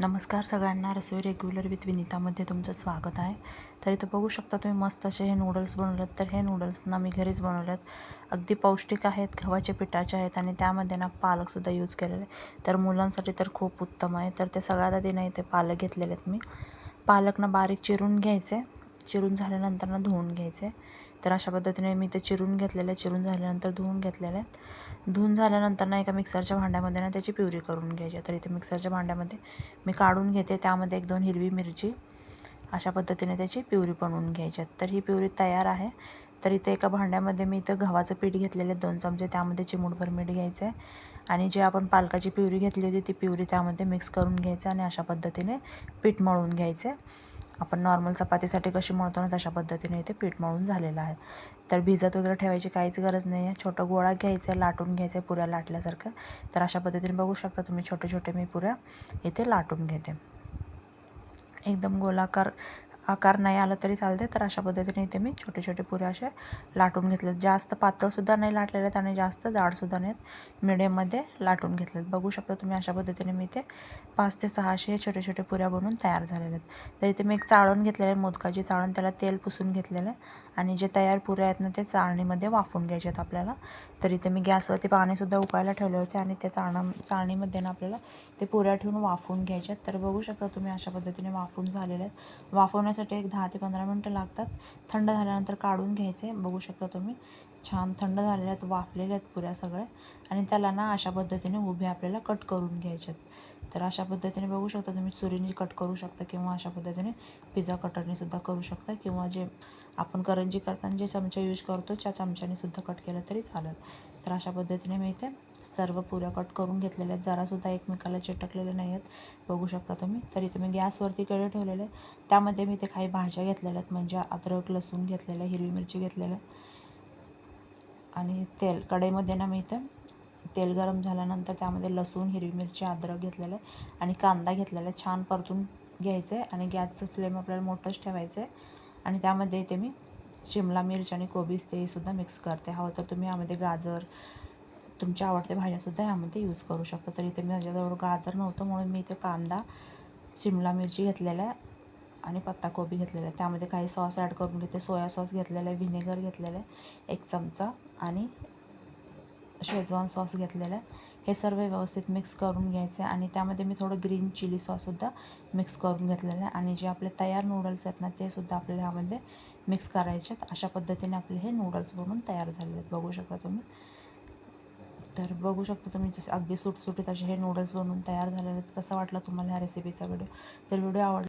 नमस्कार सगळ्यांना रसोई regular with विनितामध्ये तुमचं स्वागत आहे. तर इथं बघू शकता तुम्ही मस्त असे हे नूडल्स बनवलेत. तर हे नूडल्स ना मी घरीच बनवलेत. अगदी पौष्टिक आहेत गव्हाचे पिठाचे आहेत आणि त्यामध्ये ना पालकसुद्धा यूज केलेले तर मुलांसाठी तर खूप उत्तम आहे. तर ते सगळ्यात आधी नाही ते पालक घेतलेले आहेत मी. पालक ना बारीक चिरून घ्यायचे. चिरून झाल्यानंतर ना धुवून घ्यायचे. तर अशा पद्धतीने मी ते चिरून घेतलेलं आहे चिरून झाल्यानंतर धुवून घेतलेले. आहेत धुवून झाल्यानंतर ना एका मिक्सरच्या भांड्यामध्ये ना त्याची प्युरी करून घ्यायची. तर इथे मिक्सरच्या भांड्यामध्ये मी काढून घेते. त्यामध्ये एक दोन हिरवी मिरची. अशा पद्धतीने त्याची प्युरी बनवून घ्यायची. तर ही प्युरी तयार आहे. तर इथे एका भांड्यामध्ये मी इथं गव्हाचं पीठ घेतलेलं आहे दोन चमचे. त्यामध्ये चिमूटभर मीठ घ्यायचं. आहे आणि जे आपण पालकाची प्युरी घेतली होती ती प्युरी त्यामध्ये मिक्स करून घ्यायचं आणि अशा पद्धतीने पीठ मळून घ्यायचं. आहे आपण नॉर्मल चपातीसाठी कशी मळतो ना तशा पद्धतीने इथे पीठ मळून झालेलं आहे. तर भिजत वगैरे ठेवायची काहीच गरज नाही आहे. छोटा गोळा घ्यायचा आहे लाटून घ्यायचं आहे पुऱ्या लाटल्यासारखं. तर अशा पद्धतीने बघू शकता तुम्ही छोटे छोटे मी पुऱ्या इथे लाटून घेते. एकदम गोलाकार आकार नाही आला तरी चालते तर अशा पद्धतीने इथे मी छोटे छोटे पुरे असे लाटून घेतलेत जास्त पातळसुद्धा नाही लाटलेले आहेत आणि जास्त जाडसुद्धा नाहीत. मिडियममध्ये लाटून घेतलेत बघू शकता तुम्ही अशा पद्धतीने मी इथे पाच ते सहाशे छोटे छोटे पुऱ्या बनवून तयार झालेले आहेत. तर इथे मी एक चाळण घेतलेलं आहे मोदकाची चाळण. त्याला तेल पुसून घेतलेलं आहे आणि जे तयार पुऱ्या आहेत ना ते चाळणीमध्ये वाफून घ्यायचे आहेत आपल्याला. तर इथे मी गॅसवरती पाणीसुद्धा उकळायला ठेवले होते आणि त्या चाळण चाळणीमध्ये ना आपल्याला ते पुऱ्या ठेवून वाफवून घ्यायचे आहेत. तर बघू शकता तुम्ही अशा पद्धतीने वाफून झालेले आहेत. होण्यासाठी एक दहा ते पंधरा मिनटं लागतात. थंड झाल्यानंतर काढून घ्यायचे. बघू शकता तुम्ही. छान थंड झालेले आहेत वाफलेले आहेत पुऱ्या सगळ्या. आणि त्याला ना अशा पद्धतीने उभे आपल्याला कट करून घ्यायचे आहेत. तर अशा पद्धतीने बघू शकता तुम्ही सुरीने कट करू शकता किंवा अशा पद्धतीने पिझ्झा कटरनीसुद्धा करू शकता किंवा जे आपण करंजी करताना जे चमचा यूज करतो त्या चमच्याने सुद्धा कट केलं तरी चालेल. तर अशा पद्धतीने मी इथे सर्व पुऱ्या कट करून घेतलेल्या आहेत. जरासुद्धा एकमेकाला चिटकलेले नाही आहेत. बघू शकता तुम्ही. तर इथे मी गॅसवरती कडे ठेवलेले त्यामध्ये मी इथे काही भाज्या घेतलेल्या आहेत. म्हणजे अद्रक लसूण घेतलेलं आहे हिरवी मिरची घेतलेलं. आणि तेल. कढईमध्ये ना मी इथं तेल गरम झाल्यानंतर त्यामध्ये लसूण हिरवी मिरची अद्रक घेतलेलं आहे. आणि कांदा घेतलेला आहे. छान परतून घ्यायचं आहे. आणि गॅसचं फ्लेम आपल्याला मोठंच ठेवायचं आहे. आणि त्यामध्ये इथे मी शिमला मिरच आणि कोबीज तेसुद्धा मिक्स करते. हवं तर तुम्ही यामध्ये गाजर तुमच्या आवडत्या भाज्यासुद्धा यामध्ये यूज करू शकता. तर इथे मी माझ्याजवळ गाजर नव्हतं म्हणून मी इथे कांदा शिमला मिरची घेतलेला आहे आणि पत्ताकोबी घेतलेला आहे त्यामध्ये काही सॉस ॲड करून घेते. सोया सॉस घेतलेला आहे व्हिनेगर घेतलेला आहे एक चमचा आणि शेजवान सॉस घेतलेला आहे हे सर्व व्यवस्थित मिक्स करून घ्यायचे आणि त्यामध्ये मी थोडं ग्रीन चिली सॉससुद्धा मिक्स करून घेतलेलं आहे आणि जे आपले तयार नूडल्स आहेत ना ते सुद्धा आपल्याला ह्यामध्ये मिक्स करायचे आहेत. अशा पद्धतीने आपले हे नूडल्स बनवून तयार झालेले आहेत. बघू शकता तुम्ही. तर बघू शकता तुम्ही जसे अगदी सुटसुटीत असे हे नूडल्स बनवून तयार झालेले आहेत. कसं वाटलं तुम्हाला ह्या रेसिपीचा व्हिडिओ जर व्हिडिओ आवडला